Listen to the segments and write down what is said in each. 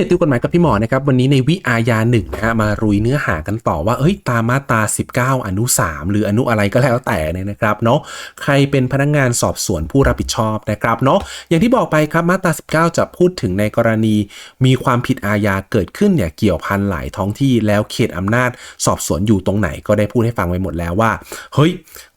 เพจติวกฎหมายกับพี่หมอนะครับวันนี้ในวิอาญาหนึ่งนะฮะมารุยเนื้อหากันต่อว่าเอ้ยตามมาตรา 19 อนุ 3 หรืออนุอะไรก็แล้วแต่เนี่ยนะครับเนาะใครเป็นพนักงานสอบสวนผู้รับผิดชอบนะครับเนาะอย่างที่บอกไปครับมาตรา 19 จะพูดถึงในกรณีมีความผิดอาญาเกิดขึ้นเนี่ยเกี่ยวพันหลายท้องที่แล้วเขตอำนาจสอบสวนอยู่ตรงไหนก็ได้พูดให้ฟังไปหมดแล้วว่าเฮ้ย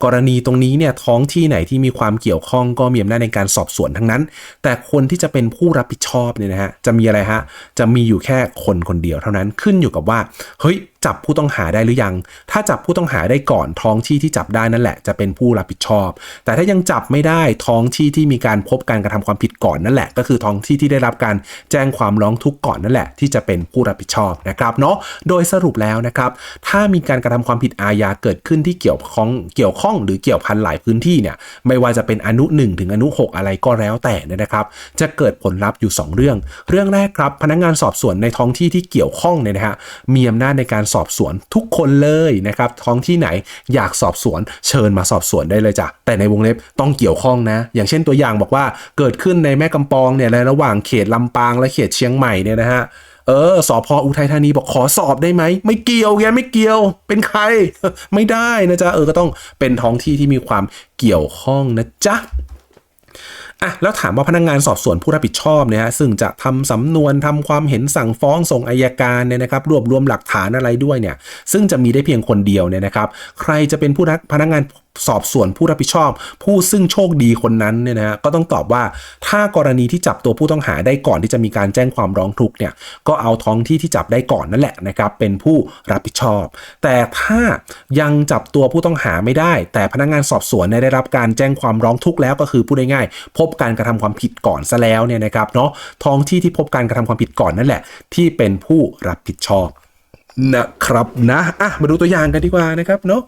กรณีตรงนี้เนี่ยท้องที่ไหนที่มีความเกี่ยวข้องก็มีอำนาจในการสอบสวนทั้งนั้น แต่คนที่จะเป็นผู้รับผิดชอบเนี่ยนะฮะจะมีอะไรฮะจะมีอยู่แค่คนคนเดียวเท่านั้นขึ้นอยู่กับว่าเฮ้ย จับผู้ต้องหาได้หรือยัง ถ้าจับผู้ต้องหาได้ก่อนท้องที่ที่จับได้นั่นแหละจะเป็นผู้รับผิดชอบ แต่ถ้ายังจับไม่ได้ท้องที่ที่มีการพบการกระทำความผิดก่อนนั่นแหละ ก็คือท้องที่ที่ได้รับการแจ้งความร้องทุกข์ก่อนนั่นแหละ ที่จะเป็นผู้รับผิดชอบนะครับเนาะโดยสรุปแล้วนะครับ ถ้ามีการกระทำความผิดอาญาเกิดขึ้นที่เกี่ยวข้องเกี่ยวข้องหรือเกี่ยวพันหลายพื้นที่เนี่ยไม่ว่าจะเป็นอนุ1ถึงอนุ 6 อะไรก็แล้วแต่เนี่ยนะครับจะเกิดผลลัพธ์อยู่ 2 เรื่อง เรื่องแรกครับพนักงานสอบสวนในท้องที่ที่เกี่ยวข้องเนี่ยนะฮะมีอำนาจในการสอบสวนทุกคนเลยนะครับ ท้องที่ไหนอยากสอบสวนเชิญมาสอบสวนได้เลยจ้ะ แต่ในวงเล็บต้องเกี่ยวข้องนะ อย่างเช่นตัวอย่างบอกว่าเกิดขึ้นในแม่กำปองเนี่ยในระหว่างเขตลำปางและเขตเชียงใหม่เนี่ยนะฮะเออสอพออุทัยธานีบอกขอสอบได้ไหม ไม่เกี่ยวแกไม่เกี่ยว เป็นใคร ไม่ได้นะจ๊ะ เออก็ต้องเป็นท้องที่ที่มีความเกี่ยวข้องนะจ๊ะ อะแล้วถามว่าพนักงงานสอบสวนผู้รับผิดชอบเนี่ยฮะซึ่งจะทำสำนวนทำความเห็นสั่งฟ้องส่งอายการเนี่ยนะครับรวบรวมหลักฐานอะไรด้วยเนี่ยซึ่งจะมีได้เพียงคนเดียวเนี่ยนะครับ ใครจะเป็นผู้รักพนักงาน สอบสวนผู้รับผิดชอบ ผู้ซึ่งโชคดีคนนั้นเนี่ยนะฮะก็ต้องตอบว่าถ้ากรณีที่จับตัวผู้ต้องหาได้ก่อนที่จะมีการแจ้งความร้องทุกข์เนี่ยก็เอาท้องที่ที่จับได้ก่อนนั่นแหละนะครับเป็นผู้รับผิดชอบ แต่ถ้ายังจับตัวผู้ต้องหาไม่ได้ แต่พนักงานสอบสวนได้รับการแจ้งความร้องทุกข์แล้วก็คือพูดง่ายๆพบการกระทำความผิดก่อนซะแล้วเนี่ยนะครับเนาะท้องที่ที่พบการกระทำความผิดก่อนนั่นแหละ ที่เป็นผู้รับผิดชอบนะครับนะอะมาดูตัวอย่างกันดีกว่านะครับเนาะ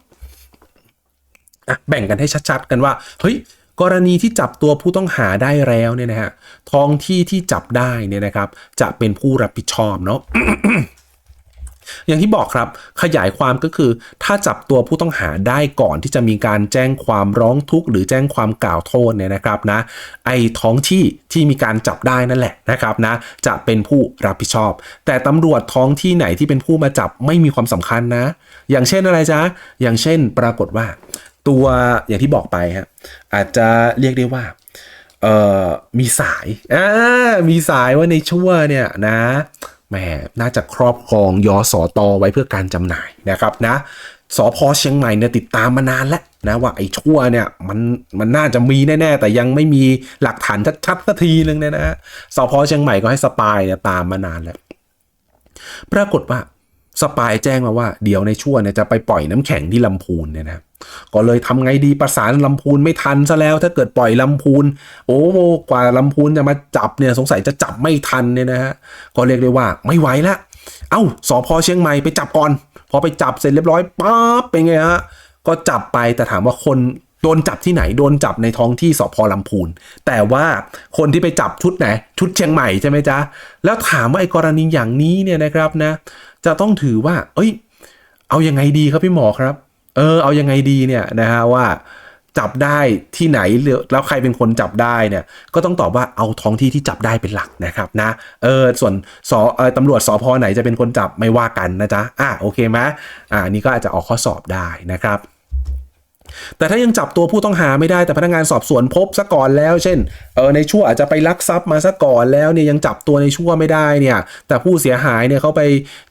อะแบ่งกันให้ชัดๆ กันว่าเฮ้ยกรณีที่จับตัวผู้ต้องหาได้แล้วเนี่ยนะฮะท้องที่ที่จับได้เนี่ยนะครับ จะเป็นผู้รับผิดชอบเนาะอย่างที่บอกครับขยายความก็คือ ถ้าจับตัวผู้ต้องหาได้ก่อนที่จะมีการแจ้งความร้องทุกข์ หรือแจ้งความกล่าวโทษเนี่ยนะครับนะไอท้องที่ที่มีการจับได้นั่นแหละนะครับนะจะเป็นผู้รับผิดชอบ แต่ตำรวจท้องที่ไหนที่เป็นผู้มาจับไม่มีความสำคัญนะ อย่างเช่นอะไรจ๊ะอย่างเช่น ปรากฏว่า ตัวอย่างที่บอกไปฮะอาจจะเรียกได้ว่าเอ่อมีสายอ่ามีสายว่าในชั่วเนี่ยนะแหมน่าจะครอบครองยอสอตอไว้เพื่อการจำหน่ายนะครับนะสพเชียงใหม่เนี่ยติดตามมานานแล้วนะว่าไอ้ชั่วเนี่ยมันมันน่าจะมีแน่ ๆ แต่ยังไม่มีหลักฐานชัดๆสักทีนึงเนี่ยนะฮะสพเชียงใหม่ก็ให้สปายเนี่ยตามมานานแล้ว ปรากฏว่า สปายแจ้งมาว่าเดี๋ยวในชั่วเนี่ยจะไปปล่อยน้ำแข็งที่ลำพูนเนี่ยนะก็เลยทำไงดีประสานลำพูนไม่ทันซะแล้ว ถ้าเกิดปล่อยลำพูน โอ้กว่าลำพูนจะมาจับเนี่ยสงสัยจะจับไม่ทันเนี่ยนะฮะก็เรียกได้ว่าไม่ไหวละเอ้าสอพอเชียงใหม่ไปจับก่อน พอไปจับเสร็จเรียบร้อยปั๊บเป็นไงฮะก็จับไปแต่ถามว่าคน โดนจับที่ไหนโดนจับในท้องที่สพลำพูน แต่ว่าคนที่ไปจับชุดไหน ชุดเชียงใหม่ใช่ไหมจ๊ะ แล้วถามว่าไอ้กรณีอย่างนี้เนี่ยนะครับนะ จะต้องถือว่า เอ้ย เอายังไงดีครับพี่หมอครับ เออ เอายังไงดีเนี่ยนะฮะว่าจับได้ที่ไหนแล้วใครเป็นคนจับได้เนี่ยก็ต้องตอบว่าเอาท้องที่ที่จับได้เป็นหลักนะครับนะเออส่วนสเออตำรวจสพไหนจะเป็นคนจับไม่ว่ากันนะจ๊ะอะโอเคไหมอ่านี่ก็อาจจะออกข้อสอบได้นะครับ แต่ถ้ายังจับตัวผู้ต้องหาไม่ได้แต่พนักงานสอบสวนพบซะก่อนแล้ว เช่นเออในชั่วอาจจะไปลักทรัพย์มาซะก่อนแล้วเนี่ยยังจับตัวในชั่วไม่ได้เนี่ย แต่ผู้เสียหายเนี่ยเขาไป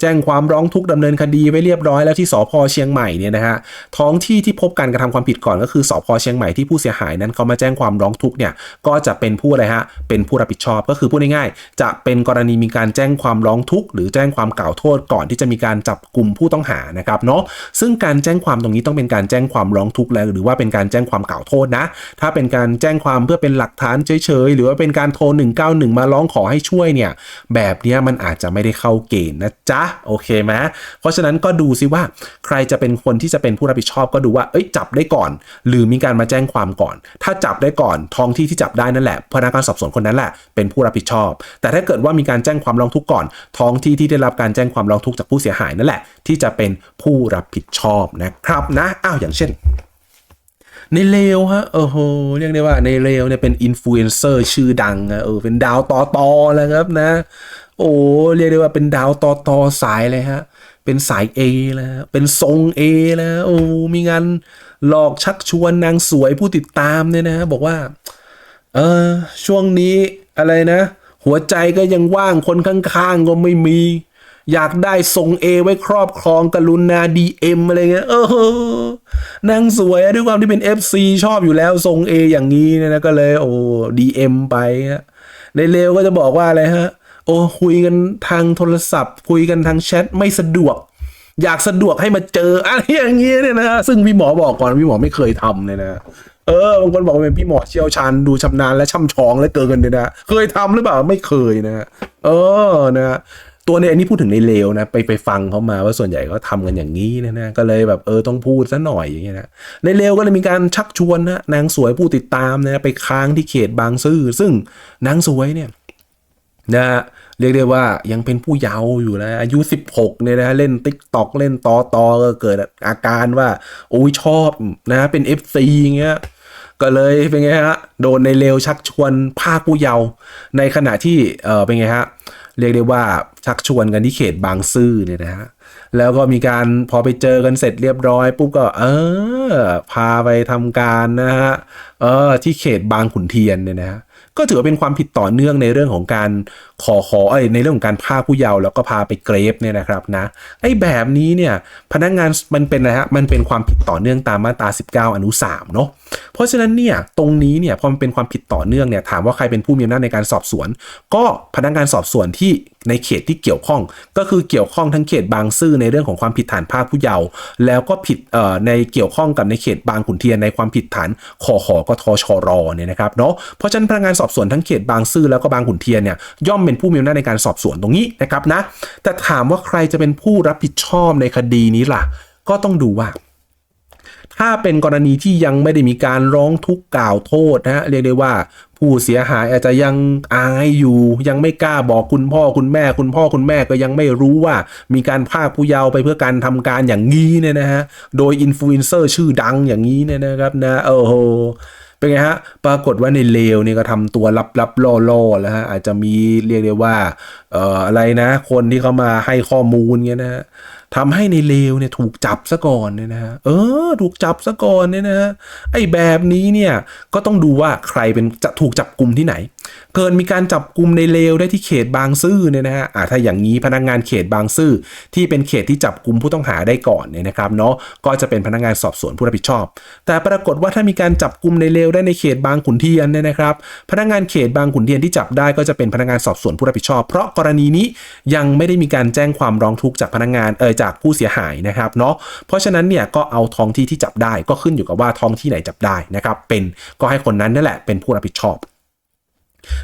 แจ้งความร้องทุกข์ดำเนินคดีไว้เรียบร้อยแล้วที่สพเชียงใหม่เนี่ยนะฮะท้องที่ที่พบการกระทำความผิดก่อนก็คือสพเชียงใหม่ที่ผู้เสียหายนั้นเขามาแจ้งความร้องทุกข์เนี่ยก็จะเป็นผู้อะไรฮะเป็นผู้รับผิดชอบก็คือพูดง่ายๆจะเป็นกรณีมีการแจ้งความร้องทุกข์หรือแจ้งความกล่าวโทษก่อนที่จะมีการจับกลุ่มผู้ต้องหานะครับเนาะซึ่งการแจ้งความตรงนี้ต้องเป็นการแจ้งความร้องทุกข์แล้วหรือว่าเป็นการแจ้งความกล่าวโทษนะ ถ้าเป็นการแจ้งความเพื่อเป็นหลักฐานเฉยๆ หรือว่าเป็นการโทร 191 มาร้องขอให้ช่วยเนี่ย แบบนี้มันอาจจะไม่ได้เข้าเกณฑ์นะจ๊ะ โอเคไหมเพราะฉะนั้นก็ดูซิว่าใครจะเป็นคนที่จะเป็นผู้รับผิดชอบก็ดูว่าเอ้ยจับได้ก่อน หรือมีการมาแจ้งความก่อน ถ้าจับได้ก่อนท้องที่ที่จับได้นั่นแหละพนักงานสอบสวนคนนั้นแหละเป็นผู้รับผิดชอบ แต่ถ้าเกิดว่ามีการแจ้งความร้องทุกข์ก่อน ท้องที่ที่ได้รับการแจ้งความร้องทุกข์จากผู้เสียหายนั่นแหละ ที่จะเป็นผู้รับผิดชอบนะครับนะอ้าวอย่างเช่น ในเลวฮะเออโหเรียกได้ว่าในเลวเนี่ยเป็นอินฟลูเอนเซอร์ชื่อดังอะเออเป็นดาวต่อตอแล้วครับนะ โอ้เรียกได้ว่าเป็นดาวต่อตอสายเลยฮะ เป็นสาย A แล้วเป็นทรง A แล้วโอ้มีงานหลอกชักชวนนางสวยผู้ติดตามเนี่ยนะฮะบอกว่า เออช่วงนี้อะไรนะ หัวใจก็ยังว่างคนข้างๆก็ไม่มี อยากได้ทรงเอไว้ครอบครองกรุณา DM อะไรเงี้ยเออนางสวยด้วยความที่เป็น FC ชอบอยู่แล้วทรงเออย่างนี้เนี่ยนะก็เลย โอ้ DM ไปฮะในเลวก็จะบอกว่าอะไรฮะ โอ้คุยกันทางโทรศัพท์ คุยกันทางแชทไม่สะดวก อยากสะดวกให้มาเจออะไรอย่างเงี้ยเนี่ยนะซึ่งพี่หมอบอกก่อนพี่หมอไม่เคยทำเลยนะเออบางคนบอกว่าเป็นพี่หมอเชี่ยวชาญดูชำนาญและช่ำชองและเกินเลยนะ เคยทำหรือเปล่าไม่เคยนะ เออนะ ตัวในอันนี้พูดถึงในเลวนะไปไปฟังเขามาว่าส่วนใหญ่เขาทำกันอย่างนี้นะนะก็เลยแบบเออต้องพูดซะหน่อยอย่างเงี้ยนะในเลวก็เลยมีการชักชวนนะนางสวยผู้ติดตามนะไปค้างที่เขตบางซื่อซึ่งนางสวยเนี่ยนะฮะเรียกได้ว่ายังเป็นผู้เยาว์อยู่นะอายุ 16เนี่ยนะเล่นติ๊กตอกเล่นตอตอก็เกิดอาการว่าโอ้ยชอบนะเป็น FC อย่างเงี้ยก็เลยเป็นไงฮะโดนในเลวชักชวนภาคผู้เยาว์ในขณะที่เออเป็นไงฮะ เรียกได้ว่าชักชวนกันที่เขตบางซื่อเนี่ยนะฮะแล้วก็มีการพอไปเจอกันเสร็จเรียบร้อยปุ๊บก็ เออ พาไปทำการนะฮะเออที่เขตบางขุนเทียนเนี่ยนะฮะ ก็ถือว่าเป็นความผิดต่อเนื่องในเรื่องของการขอขอไอ้ในเรื่องของการพาผู้เยาว์แล้วก็พาไปเกรฟเนี่ยนะครับนะไอ้แบบนี้เนี่ยพนักงานมันเป็นนะฮะมันเป็นความผิดต่อเนื่องตามมาตรา 19 อนุ 3 เนาะเพราะฉะนั้นเนี่ยตรงนี้เนี่ยพอมันเป็นความผิดต่อเนื่องเนี่ยถามว่าใครเป็นผู้มีอำนาจในการสอบสวน ก็พนักงานสอบสวนที่ ในเขตที่เกี่ยวข้อง ก็คือเกี่ยวข้องทั้งเขตบางซื่อในเรื่องของความผิดฐานพาผู้เยาว์แล้วก็ผิดในเกี่ยวข้องกับในเขตบางขุนเทียนในความผิดฐานขอขอกทชรเนี่ยนะครับเนาะเพราะฉะนั้นพนักงานสอบสวนทั้งเขตบางซื่อแล้วก็บางขุนเทียนเนี่ยย่อมเป็นผู้มีอำนาจในการสอบสวนตรงนี้นะครับนะแต่ถามว่าใครจะเป็นผู้รับผิดชอบในคดีนี้ล่ะ ก็ต้องดูว่า ถ้าเป็นกรณีที่ยังไม่ได้มีการร้องทุกข์กล่าวโทษนะฮะเรียกได้ว่าผู้เสียหายอาจจะยังอายอยู่ ยังไม่กล้าบอกคุณพ่อคุณแม่ คุณพ่อคุณแม่ก็ยังไม่รู้ว่า มีการพาผู้เยาว์ไปเพื่อการทำการอย่างนี้เนี่ยนะฮะโดยอินฟลูเอนเซอร์ชื่อดังอย่างนี้เนี่ยนะครับนะโอ้โหเป็นไงฮะ ปรากฏว่าในเลวเนี่ยก็ทำตัวลับลับล่อล่อๆแล้วฮะอาจจะมีเรียกได้ว่าเอ่ออะไรนะ คนที่เขามาให้ข้อมูลเงี้ยนะฮะ ทำให้ในเลวเนี่ยถูกจับซะก่อนเนี่ยนะฮะเออ ถูกจับซะก่อนเนี่ยนะฮะไอ้แบบนี้เนี่ยก็ต้องดูว่าใครเป็นจะถูกจับกลุ่มที่ไหน เกิดมีการจับกลุ่มในเลวได้ที่เขตบางซื่อเนี่ยนะฮะอ่าถ้าอย่างนี้พนักงานเขตบางซื่อที่เป็นเขตที่จับกลุ่มผู้ต้องหาได้ก่อนเนี่ยนะครับเนาะก็จะเป็นพนักงานสอบสวนผู้รับผิดชอบ แต่ปรากฏว่าถ้ามีการจับกลุ่มในเลวได้ในเขตบางขุนเทียนเนี่ยนะครับ พนักงานเขตบางขุนเทียนที่จับได้ก็จะเป็นพนักงานสอบสวนผู้รับผิดชอบ เพราะกรณีนี้ยังไม่ได้มีการแจ้งความร้องทุกข์จากพนักงานเออจากผู้เสียหายนะครับเนาะเพราะฉะนั้นเนี่ยก็เอาท้องที่ที่จับได้ก็ขึ้นอยู่กับว่าท้องที่ไหนจับได้นะครับเป็นก็ให้คนนั้นนั่นแหละเป็นผู้รับผิดชอบ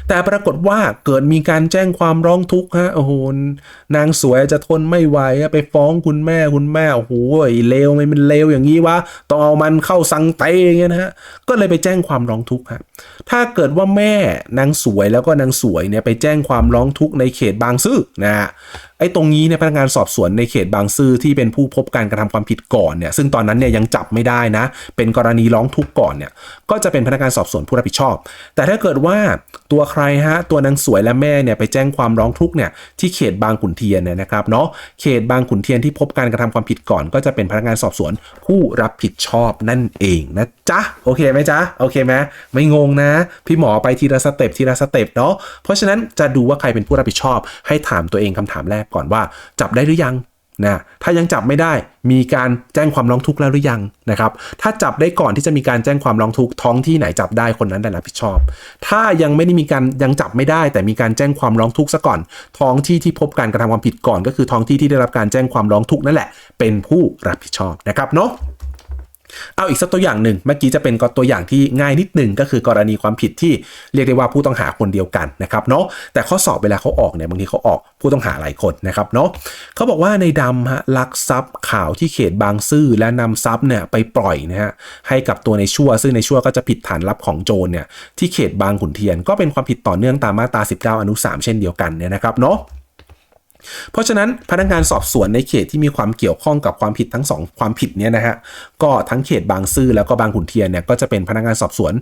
แต่ปรากฏว่าเกิดมีการแจ้งความร้องทุกข์ฮะโอ้โหนางสวยจะทนไม่ไหวไปฟ้องคุณแม่คุณแม่โอ้โหเลวไม่เป็นเลวอย่างนี้วะต้องเอามันเข้าสังเตอย่างเงี้ยนะฮะก็เลยไปแจ้งความร้องทุกข์ฮะถ้าเกิดว่าแม่นางสวยแล้วก็นางสวยเนี่ยไปแจ้งความร้องทุกข์ในเขตบางซื่อนะฮะ ไอ้ตรงนี้เนี่ยพนักงานสอบสวนในเขตบางซื่อที่เป็นผู้พบการกระทำความผิดก่อนเนี่ยซึ่งตอนนั้นเนี่ยยังจับไม่ได้นะ เป็นกรณีร้องทุกข์ก่อนเนี่ยก็จะเป็นพนักงานสอบสวนผู้รับผิดชอบ แต่ถ้าเกิดว่าตัวใครฮะตัวนางสวยและแม่เนี่ยไปแจ้งความร้องทุกข์เนี่ยที่เขตบางขุนเทียนเนี่ยนะครับเนาะเขตบางขุนเทียนที่พบการกระทำความผิดก่อน ก็จะเป็นพนักงานสอบสวนผู้รับผิดชอบนั่นเองนะจ๊ะโอเคไหมจ๊ะโอเคไหมไม่งงนะ พี่หมอไปทีละสเต็ปทีละสเต็ปเนาะเพราะฉะนั้นจะดูว่าใครเป็นผู้รับผิดชอบ ให้ถามตัวเองคำถามแรกก่อนว่าจับได้หรือยังนะถ้ายังจับไม่ได้มีการแจ้งความร้องทุกข์แล้วหรือยังนะครับถ้าจับได้ก่อนที่จะมีการแจ้งความร้องทุกข์ท้องที่ไหนจับได้คนนั้นได้รับผิดชอบ ถ้ายังไม่ได้มีการยังจับไม่ได้ แต่มีการแจ้งความร้องทุกข์ซะก่อน ท้องที่ที่พบการกระทาความผิดก่อน ก็คือท้องที่ที่ได้รับการแจ้งความร้องทุกข์นั่นแหละ เป็นผู้รับผิดชอบนะครับเนาะ เอาอีกสักตัวอย่างหนึ่งเมื่อกี้จะเป็นก็ตัวอย่างที่ง่ายนิดหนึ่งก็คือกรณีความผิดที่เรียกได้ว่าผู้ต้องหาคนเดียวกันนะครับเนาะแต่ข้อสอบเวลาเขาออกเนี่ยบางทีเขาออกผู้ต้องหาหลายคนนะครับเนาะเขาบอกว่าในดำฮะลักทรัพย์ข่าวที่เขตบางซื่อและนำทรัพย์เนี่ยไปปล่อยนะฮะให้กับตัวในชั่ว ซึ่งในชั่วก็จะผิดฐานลับของโจรเนี่ยที่เขตบางขุนเทียน ก็เป็นความผิดต่อเนื่องตามมาตรา 19 อนุ 3 เช่นเดียวกันเนี่ยนะครับเนาะ เพราะฉะนั้นพนักงานสอบสวนในเขตที่มีความเกี่ยวข้องกับความผิดทั้งสองความผิดเนี้ยนะฮะก็ทั้งเขตบางซื่อแล้วก็บางขุนเทียนเนี่ยก็จะเป็นพนักงานสอบสวน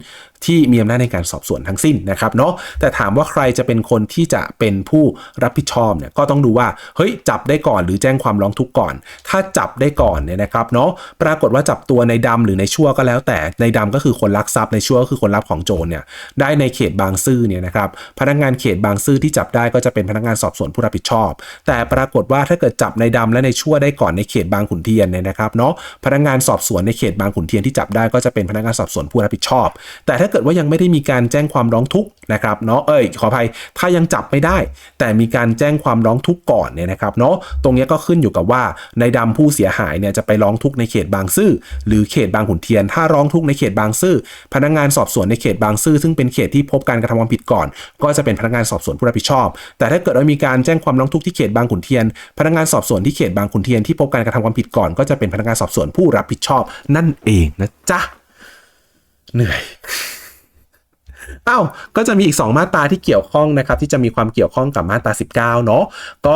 ที่มีอำนาจในการสอบสวนทั้งสิ้นนะครับเนาะแต่ถามว่าใครจะเป็นคนที่จะเป็นผู้รับผิดชอบเนี่ยก็ต้องดูว่าเฮ้ยจับได้ก่อนหรือแจ้งความร้องทุกข์ก่อน ถ้าจับได้ก่อนเนี่ยนะครับเนาะปรากฏว่าจับตัวในดำหรือในชั่วก็แล้ว แต่ในดำก็คือคนลักทรัพย์ในชั่วก็คือคนรับของโจรเนี่ยได้ในเขตบางซื่อเนี่ยนะครับพนักงานเขตบางซื่อที่จับได้ก็จะเป็นพนักงานสอบสวนผู้รับผิดชอบแต่ปรากฏว่าถ้าเกิดจับในดำและในชั่วได้ก่อนในเขตบางขุนเทียนเนี่ยนะครับเนาะพนักงานสอบสวนในเขตบางขุนเทียนที่จับได้ก็จะเป็นพนักงานสอบสวนผู้รับผิดชอบ แต่ถ้าเกิดว่ายังไม่ได้มีการแจ้งความร้องทุกข์นะครับเนาะเอ้ยขออภัยถ้ายังจับไม่ได้ แต่มีการแจ้งความร้องทุกข์ก่อนเนี่ยนะครับเนาะตรงนี้ก็ขึ้นอยู่กับว่าในดำผู้เสียหายเนี่ยจะไปร้องทุกข์ในเขตบางซื่อหรือเขตบางขุนเทียน ถ้าร้องทุกข์ในเขตบางซื่อพนักงานสอบสวนในเขตบางซื่อซึ่งเป็นเขตที่พบการกระทำความผิดก่อน ก็จะเป็นพนักงานสอบสวนผู้รับผิดชอบ แต่ถ้าเกิดว่ามีการแจ้งความร้องทุกข์ที่เขตบางขุนเทียน พนักงานสอบสวนที่เขตบางขุนเทียนที่พบการกระทำความผิดก่อนก็จะเป็นพนักงานสอบสวนผู้รับผิดชอบนั่นเองนะจ๊ะเหนื่อยอ้าวก็จะมีอีก 2 มาตราที่เกี่ยวข้องนะครับ ที่จะมีความเกี่ยวข้องกับมาตรา 19 เนาะก็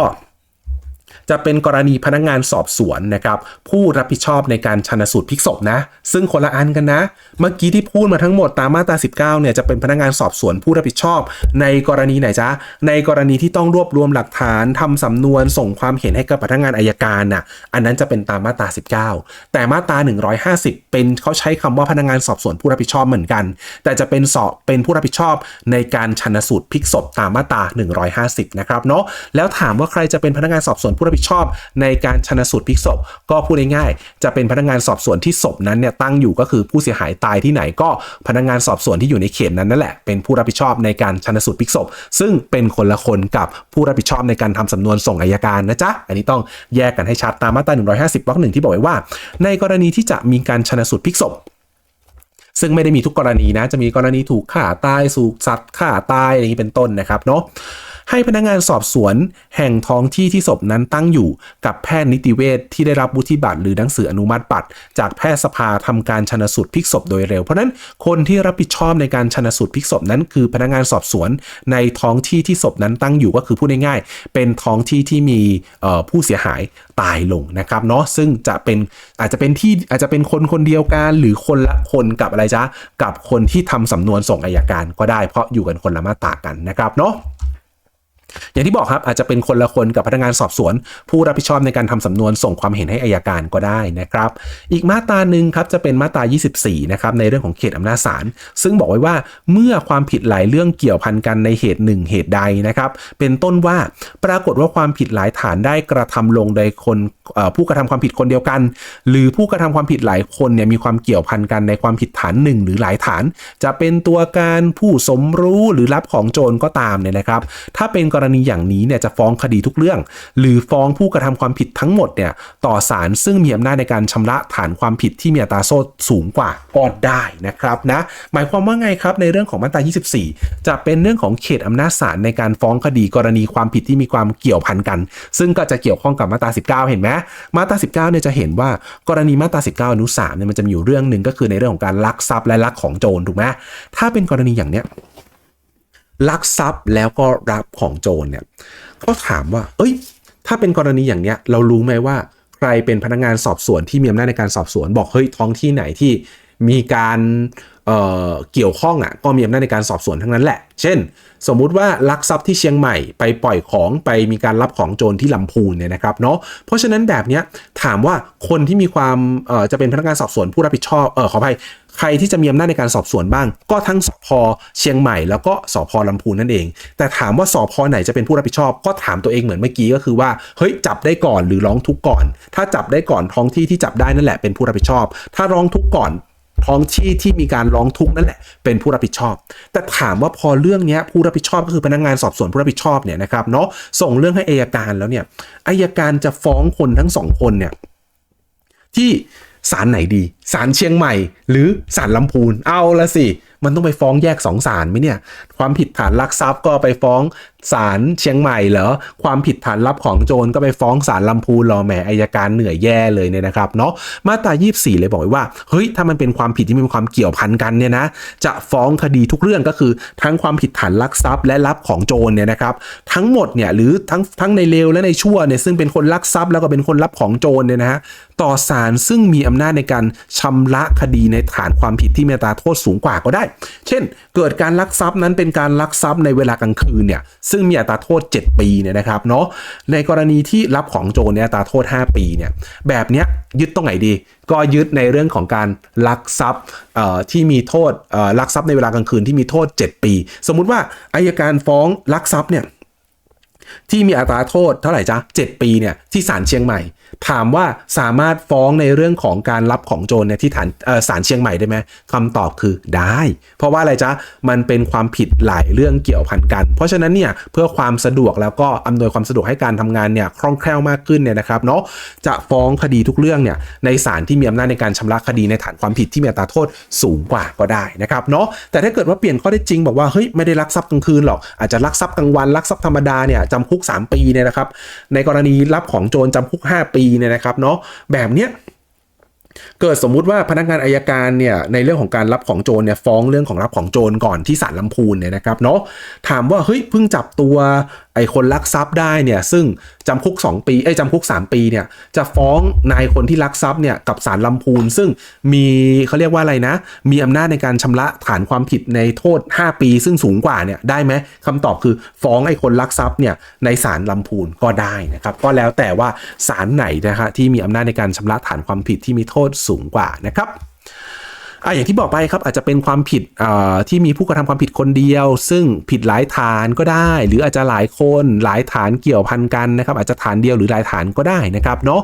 จะเป็นกรณีพนักงานสอบสวนนะครับผู้รับผิดชอบในการชันสูตรพลิกศพนะ ซึ่งคนละอันกันนะ เมื่อกี้ที่พูดมาทั้งหมดตามมาตรา19เนี่ยจะเป็นพนักงานสอบสวนผู้รับผิดชอบ ในกรณีไหนจ๊ะในกรณีที่ต้องรวบรวมหลักฐานทำสำนวนส่งความเห็นให้กับพนักงานอายการน่ะอันนั้นจะเป็นตามมาตรา 19 แต่มาตรา 150 เป็นเขาใช้คำว่าพนักงานสอบสวนผู้รับผิดชอบเหมือนกัน แต่จะเป็นสอบเป็นผู้รับผิดชอบในการชันสูตรพลิกศพตามมาตรา 150 นะครับเนาะแล้วถามว่าใครจะเป็นพนักงานสอบสวนผู้รับผิดชอบในการชันสูตรพลิกศพ ก็พูดง่ายๆจะเป็นพนักงานสอบสวนที่ศพนั้นเนี่ยตั้งอยู่ก็คือผู้เสียหายตายที่ไหนก็พนักงานสอบสวนที่อยู่ในเขตนั้นนั่นแหละเป็นผู้รับผิดชอบในการชันสูตรพลิกศพ ซึ่งเป็นคนละคนกับผู้รับผิดชอบในการทำสำนวนส่งอายการนะจ๊ะอันนี้ต้องแยกกันให้ชัดตามมาตรา150วรรคหนึ่งที่บอกไว้ว่า ในกรณีที่จะมีการชันสูตรพลิกศพซึ่งไม่ได้มีทุกกรณีนะ จะมีกรณีถูกฆ่าตายสูกสัตว์ฆ่าตายอย่างนี้เป็นต้นนะครับเนาะ ให้พนักงานสอบสวน แห่งท้องที่ที่ศพนั้นตั้งอยู่ กับแพทย์นิติเวชที่ได้รับวุฒิบัตรหรือหนังสืออนุมัติบัตร จากแพทยสภาทำการชนสูตรพลิกศพโดยเร็ว เพราะนั้นคนที่รับผิดชอบในการชนสูตรพลิกศพนั้น คือพนักงานสอบสวน ในท้องที่ที่ศพนั้นตั้งอยู่ก็คือพูดง่ายๆเป็นท้องที่ที่มีผู้เสียหายตายลงนะครับเนาะซึ่งจะเป็นอาจจะเป็นที่อาจจะเป็นคนคนเดียวกัน หรือคนละคนกับอะไรจ๊ะกับคนที่ทำสำนวนส่งอายการก็ได้เพราะอยู่กันคนละมาตรากันนะครับเนาะ อย่างที่บอกครับอาจจะเป็นคนละคนกับพนักงานสอบสวน ผู้รับผิดชอบในการทำสำนวนส่งความเห็นให้อายการก็ได้นะครับ อีกมาตราหนึ่งครับจะเป็นมาตรา 24 นะครับในเรื่องของเขตอำนาจศาลซึ่งบอกไว้ว่าเมื่อความผิดหลายเรื่องเกี่ยวพันกันในเหตุหนึ่งเหตุใดนะครับ เป็นต้นว่าปรากฏว่าความผิดหลายฐานได้กระทำลงโดยคนผู้กระทำความผิดคนเดียวกัน หรือผู้กระทำความผิดหลายคนเนี่ยมีความเกี่ยวพันกันในความผิดฐานหนึ่งหรือหลายฐาน จะเป็นตัวการผู้สมรู้หรือรับของโจรก็ตามเนี่ยนะครับ ถ้าเป็นกรรณีอย่างนี้เนี่ยจะฟ้องคดีทุกเรื่อง หรือฟ้องผู้กระทำความผิดทั้งหมดเนี่ยต่อศาลซึ่งมีอำนาจในการชำระฐานความผิดที่มีอัตราโทษสูงกว่าก็ได้นะครับนะหมายความว่าไงครับในเรื่องของมาตรา 24 จะเป็นเรื่องของเขตอำนาจศาลในการฟ้องคดีกรณีความผิดที่มีความเกี่ยวพันกัน ซึ่งก็จะเกี่ยวข้องกับมาตรา 19 เห็นไหมมาตรา 19 เนี่ยจะเห็นว่ากรณีมาตรา 19อนุ3เนี่ยมันจะมีอยู่เรื่องหนึ่งก็คือในเรื่องของการลักทรัพย์และลักของโจรถูกไหมถ้าเป็นกรณีอย่างเนี้ย ลักทรัพย์แล้วก็รับของโจรเนี่ยก็ถามว่า เอ้ย ถ้าเป็นกรณีอย่างเนี้ยเรารู้ไหมว่าใครเป็นพนักงานสอบสวนที่มีอำนาจในการสอบสวน บอกเฮ้ยท้องที่ไหนที่ มีการเอ่อเกี่ยวข้องอะก็มีอำนาจในการสอบสวนทั้งนั้นแหละ เช่น สมมุติว่าลักทรัพย์ที่เชียงใหม่ไปปล่อยของไปมีการรับของโจรที่ลำพูนเนี่ยนะครับเนาะเพราะฉะนั้นแบบเนี้ยถามว่าคนที่มีความเอ่อจะเป็นพนักงานสอบสวนผู้รับผิดชอบเออขออภัยใครที่จะมีอำนาจในการสอบสวนบ้าง ก็ทั้งสพเชียงใหม่แล้วก็สพลำพูนนั่นเอง แต่ถามว่าสพไหนจะเป็นผู้รับผิดชอบ ก็ถามตัวเองเหมือนเมื่อกี้ก็คือว่าเฮ้ยจับได้ก่อนหรือร้องทุกข์ก่อน ถ้าจับได้ก่อนท้องที่ที่จับได้นั่นแหละเป็นผู้รับผิดชอบ ถ้าร้องทุกก่อน ท้องที่ที่มีการร้องทุกข์นั่นแหละเป็นผู้รับผิดชอบ แต่ถามว่าพอเรื่องนี้ผู้รับผิดชอบก็คือพนักงานสอบสวนผู้รับผิดชอบเนี่ยนะครับเนาะส่งเรื่องให้อายการแล้วเนี่ยอายการจะฟ้องคนทั้งสองคนเนี่ยที่ศาลไหนดีศาลเชียงใหม่ หรือศาลลำพูน เอาละสิ มันต้องไปฟ้องแยกสองศาลไหมเนี่ย ความผิดฐานลักทรัพย์ก็ไปฟ้องศาลเชียงใหม่เหรอ ความผิดฐานรับของโจรก็ไปฟ้องศาลลำพูนรอแหมอายการเหนื่อยแย่เลยเนี่ยนะครับเนาะ มาตรา 24 เลยบอกไว้ว่า เฮ้ย ถ้ามันเป็นความผิดที่มีความเกี่ยวพันกันเนี่ยนะ จะฟ้องคดีทุกเรื่องก็คือ ทั้งความผิดฐานลักทรัพย์และรับของโจรเนี่ยนะครับทั้งหมดเนี่ยหรือทั้งทั้งในเลวและในชั่วเนี่ยซึ่งเป็นคนลักทรัพย์แล้วก็เป็นคนรับของโจรเนี่ยนะฮะต่อศาลซึ่งมีอำนาจในการชำระคดีในฐานความผิดที่มีตราโทษสูงกว่าก็ได้ เช่น เกิดการลักทรัพย์นั้นเป็นการลักทรัพย์ในเวลากลางคืนเนี่ยซึ่งมีอัตราโทษ 7 ปีเนี่ยนะครับเนาะในกรณีที่รับของโจรเนี่ยอัตราโทษ 5 ปีเนี่ยแบบเนี้ยยึดตรงไหนดี ก็ยึดในเรื่องของการลักทรัพย์ที่มีโทษลักทรัพย์ในเวลากลางคืนที่มีโทษ 7 ปี สมมุติว่าอายการฟ้องลักทรัพย์เนี่ยที่มีอัตราโทษเท่าไหร่จ๊ะ7ปีเนี่ยที่ศาลเชียงใหม่ ถามว่าสามารถฟ้องในเรื่องของการรับของโจรเนี่ยที่ฐานศาลเชียงใหม่ได้ไหมคำตอบคือได้ เพราะว่าอะไรจ๊ะ มันเป็นความผิดหลายเรื่องเกี่ยวพันกัน เพราะฉะนั้นเนี่ยเพื่อความสะดวกแล้วก็อำนวยความสะดวกให้การทำงานเนี่ยคล่องแคล่วมากขึ้นเนี่ยนะครับเนาะจะฟ้องคดีทุกเรื่องเนี่ยในศาลที่มีอำนาจในการชำระคดีในฐานความผิดที่มีอัตราโทษสูงกว่าก็ได้นะครับเนาะแต่ถ้าเกิดว่าเปลี่ยนข้อได้จริงบอกว่าเฮ้ยไม่ได้ลักทรัพย์กลางคืนหรอกอาจจะลักทรัพย์กลางวันลักทรัพย์ธรรมดาเนี่ยจำคุก 3 ปีเนี่ยนะครับในกรณีรับของโจรจำคุก 5 ปีเนี่ยนะครับเนาะแบบเนี้ยเกิดสมมุติว่าพนักงานอายการเนี่ยในเรื่องของการรับของโจรเนี่ยฟ้องเรื่องของรับของโจรก่อนที่ศาลลำพูนเนี่ยนะครับเนาะถามว่าเฮ้ยเพิ่งจับตัวไอ้คนลักทรัพย์ได้เนี่ยซึ่งจำคุก 2 ปีไอ้จำคุก 3 ปีเนี่ยจะฟ้องนายคนที่ลักทรัพย์เนี่ยกับศาลลำพูน ซึ่งมีเขาเรียกว่าอะไรนะ มีอำนาจในการชำระฐานความผิดในโทษ 5 ปี ซึ่งสูงกว่าเนี่ยได้ไหมคำตอบคือฟ้องไอ้คนลักทรัพย์เนี่ยในศาลลำพูนก็ได้นะครับก็แล้วแต่ว่าศาลไหนนะฮะที่มีอำนาจในการชำระฐานความผิดที่มีโทษสูงกว่านะครับ อะอย่างที่บอกไปครับอาจจะเป็นความผิดที่มีผู้กระทำความผิดคนเดียว ซึ่งผิดหลายฐานก็ได้ หรืออาจจะหลายคนหลายฐานเกี่ยวพันกันนะครับ อาจจะฐานเดียวหรือหลายฐานก็ได้นะครับเนาะ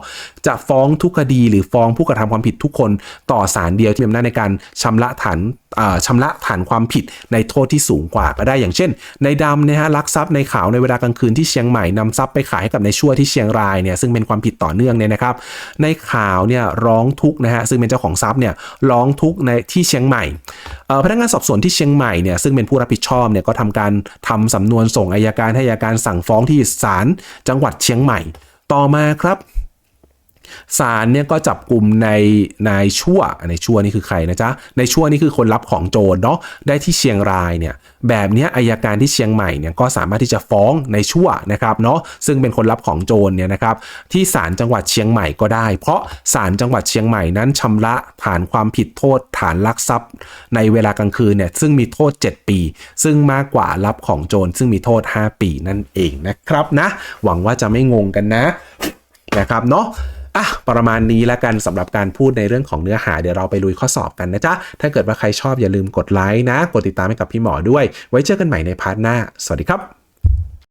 จะฟ้องทุกคดีหรือฟ้องผู้กระทำความผิดทุกคนต่อศาลเดียวที่มีอำนาจในการชำระฐานอ่าชำระฐานความผิดในโทษที่สูงกว่าก็ได้อย่างเช่น ในดำนะฮะลักทรัพย์ในขาวในเวลากลางคืนที่เชียงใหม่นำทรัพย์ไปขายให้กับในชั่วที่เชียงรายเนี่ยซึ่งเป็นความผิดต่อเนื่องเนี่ยนะครับ ในข่าวเนี่ยร้องทุกนะฮะซึ่งเป็นเจ้าของทรัพย์เนี่ยร้องทุกในที่เชียงใหม่พนักงานสอบสวนที่เชียงใหม่เนี่ยซึ่งเป็นผู้รับผิดชอบเนี่ยก็ทำการทำสำนวนส่งอายการให้อายการสั่งฟ้องที่ศาลจังหวัดเชียงใหม่ ต่อมาครับ ศาลเนี่ยก็จับกลุ่มในนายชั่วในชั่วนี่คือใครนะจ๊ะในชั่วนี่คือคนรับของโจรเนาะได้ที่เชียงรายเนี่ยแบบนี้อายการที่เชียงใหม่เนี่ยก็สามารถที่จะฟ้องในชั่วนะครับเนาะซึ่งเป็นคนรับของโจรเนี่ยนะครับที่ศาลจังหวัดเชียงใหม่ก็ได้ เพราะศาลจังหวัดเชียงใหม่นั้นชำระฐานความผิดโทษฐานลักทรัพย์ ในเวลากลางคืนเนี่ยซึ่งมีโทษ 7 ปี ซึ่งมากกว่ารับของโจรซึ่งมีโทษ 5 ปีนั่นเองนะครับนะ หวังว่าจะไม่งงกันนะนะครับเนาะ อะประมาณนี้แล้วกันสำหรับการพูดในเรื่องของเนื้อหาเดี๋ยวเราไปลุยข้อสอบกันนะจ๊ะ ถ้าเกิดว่าใครชอบอย่าลืมกดไลค์นะ กดติดตามให้กับพี่หมอด้วย ไว้เจอกันใหม่ในพาร์ทหน้า สวัสดีครับ